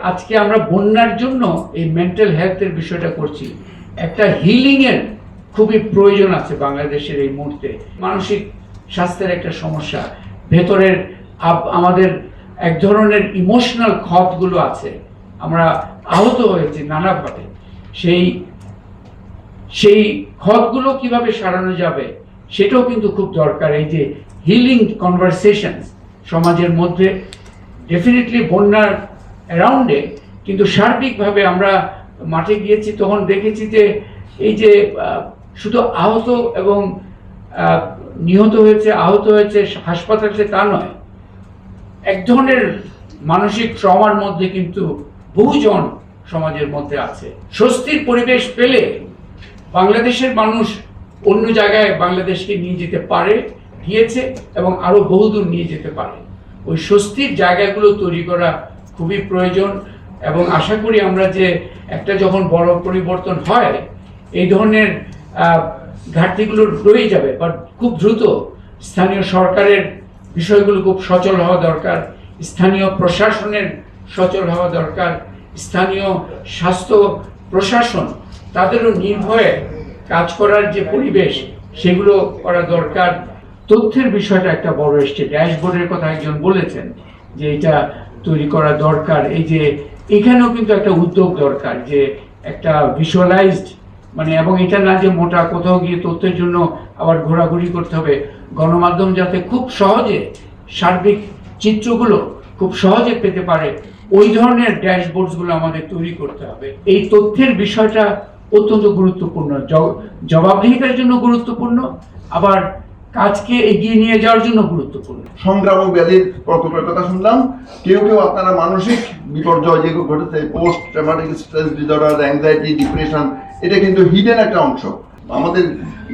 আজকে আমরা বন্যার জন্য এই মেন্টাল হেলথের বিষয়টা করছি। একটা হিলিং এর খুবই প্রয়োজন আছে বাংলাদেশের এই মুহূর্তে। মানসিক স্বাস্থ্যের একটা সমস্যা। ভেতরের আমাদের এক ধরনের ইমোশনাল ক্ষতগুলো আছে। আমরা আহত হয়েছি নানাভাবে সেই সেই ক্ষতগুলো কীভাবে সারানো যাবে, সেটাও কিন্তু খুব দরকার। এই যে হিলিং কনভারসেশন সমাজের মধ্যে ডেফিনেটলি বন্যার অ্যারাউন্ডে কিন্তু সার্বিকভাবে আমরা মাঠে গিয়েছি, তখন দেখেছি যে এই যে শুধু আহত এবং নিহত হয়েছে, আহত হয়েছে হাসপাতালে তা নয়, এক ধরনের মানসিক ট্রমার মধ্যে কিন্তু বহুজন সমাজের মধ্যে আছে। স্বস্তির পরিবেশ পেলে বাংলাদেশের মানুষ অন্য জায়গায় বাংলাদেশকে নিয়ে যেতে পারে, গিয়েছে এবং আরও বহুদূর নিয়ে যেতে পারে। ওই স্বস্তির জায়গাগুলো তৈরি করা খুবই প্রয়োজন এবং আশা করি আমরা যে একটা যখন বড় পরিবর্তন হয়, এই ধরনের ঘাটতিগুলো রয়ে যাবে বাট খুব দ্রুত স্থানীয় সরকারের বিষয়গুলো খুব সচল হওয়া দরকার, স্থানীয় প্রশাসনের সচল হওয়া দরকার, স্থানীয় স্বাস্থ্য প্রশাসন, তাদেরও নির্ভয়ে কাজ করার যে পরিবেশ, সেগুলো করা দরকার। তথ্যের বিষয়টা একটা বড় এসছে, ড্যাশবোর্ডের কথা একজন বলেছেন যে এটা তৈরি করা দরকার। এই যে এখানেও কিন্তু একটা উদ্যোগ দরকার যে একটা ভিজুয়ালাইজড মানে এবং এটা না যে মোটা, কোথাও গিয়ে তথ্যের জন্য আবার ঘোরাঘুরি করতে হবে। গণমাধ্যম যাতে খুব সহজে সার্বিক চিত্রগুলো খুব সহজে পেতে পারে, ওই ধরনের ড্যাশবোর্ডসগুলো আমাদের তৈরি করতে হবে। এই তথ্যের বিষয়টা অত্যন্ত গুরুত্বপূর্ণ। জবাবদিহিতার জন্য গুরুত্বপূর্ণ, আবার কাজকে এগিয়ে নিয়ে যাওয়ার জন্য গুরুত্বপূর্ণ। সংক্রামক ব্যাধির প্রকোপের কথা শুনলাম। কেউ কেউ আপনারা মানসিক বিপর্যয় যেগুলো ঘটেছে post traumatic stress disorder anxiety depression এটা কিন্তু হিডেন একটা অংশ। আমাদের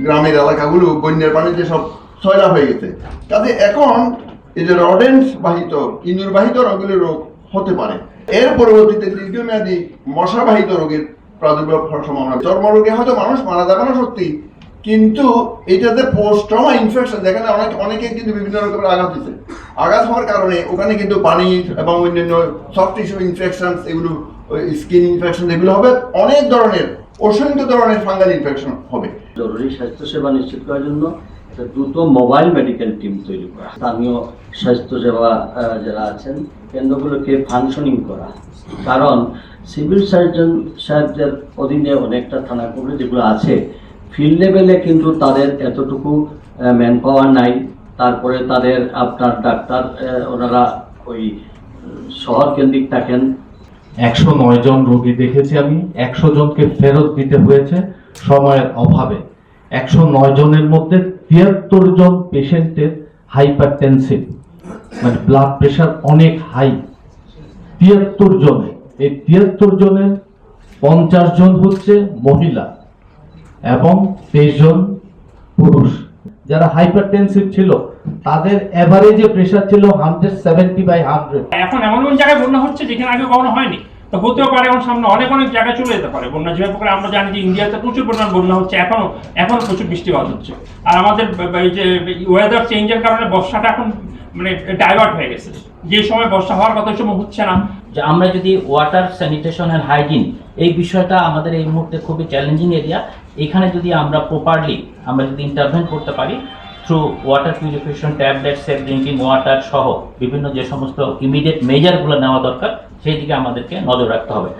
গ্রামের এলাকাগুলো বন্যার পানিতে সব ছয়লা হয়ে গেছে। কাজে এখন এই যে রডেন্স বাহিত ইঁদুর বাহিত রোগের রোগ হতে পারে। এর পরবর্তীতে দীর্ঘমেয়াদী মশাবাহিত রোগের প্রাদুর্ভাব হওয়ার সম্ভাবনা। চর্মরোগে হয়তো মানুষ মারা যাবে না সত্যি কিন্তু এটাতে পোস্ট ট্রমা ইনফেকশন যেখানে অনেক অনেকে কিন্তু বিভিন্ন রকমের আঘাত হয়েছে। আঘাত হওয়ার কারণে ওখানে কিন্তু পানি এবং অন্যান্য সফট টিস্যু ইনফেকশন এগুলো স্কিন ইনফেকশন এগুলো হবে। অনেক ধরনের, অসংখ্য ধরনের ফাঙ্গাল ইনফেকশন হবে। জরুরি স্বাস্থ্যসেবা নিশ্চিত করার জন্য একটা দ্রুত মোবাইল মেডিকেল টিম তৈরি করা। স্থানীয় স্বাস্থ্যসেবা যারা আছেন, কেন্দ্রগুলোকে ফাংশনিং করা। কারণ সিভিল সার্জন সাহেবদের অধীনে অনেকটা থানা করে যেগুলো আছে। ফিল্ড লেভেলে কিন্তু তাদের এতটুকু ম্যান পাওয়ার নাই। তারপরে তাদের আপনার ডাক্তার ওনারা ওই শহর কেন্দ্রিক থাকেন। একশো নয় জন রোগী দেখেছি আমি। একশো জনকে ফেরত দিতে হয়েছে সময়ের অভাবে। একশো নয় জনের মধ্যে তিয়াত্তর জন পেশেন্টের হাইপার টেনসিভ মানে ব্লাড প্রেশার অনেক হাই তিয়াত্তর জনে এই তিয়াত্তর জনের পঞ্চাশ জন হচ্ছে মহিলা। এবং তেইশ জন পুরুষ। যারা হাইপার টেনসিভ ছিল তাদের এভারেজে প্রেশার ছিল হান্ড্রেড সেভেন্টি বাই হান্ড্রেড এখন এমন এমন জায়গায় বন্যা হচ্ছে যেখানে আগে কখনো হয়নি। তো হতেও পারে এখন সামনে অনেক অনেক জায়গায় চলে যেতে পারে। বন্যা যেভাবে করে আমরা জানি যে ইন্ডিয়াতে প্রচুর পরিমাণ বন্যা হচ্ছে এখনও এখনও প্রচুর বৃষ্টিপাত হচ্ছে। আর আমাদের এই যে ওয়েদার চেঞ্জের কারণে বর্ষাটা এখন মানে ডাইভার্ট হয়ে গেছে। যে সময় বর্ষা হওয়ার কথা সময় হচ্ছে না। যে আমরা যদি ওয়াটার স্যানিটেশন অ্যান্ড হাইজিন এই বিষয়টা আমাদের এই মুহূর্তে খুবই চ্যালেঞ্জিং এরিয়া এখানে যদি আমরা প্রপারলি আমরা যদি ইন্টারভেন করতে পারি through water purification tablet safe drinking water সহ বিভিন্ন যে সমস্ত ইমিডিয়েট মেজারগুলো নেওয়া দরকার, সেই দিকে আমাদেরকে নজর রাখতে হবে।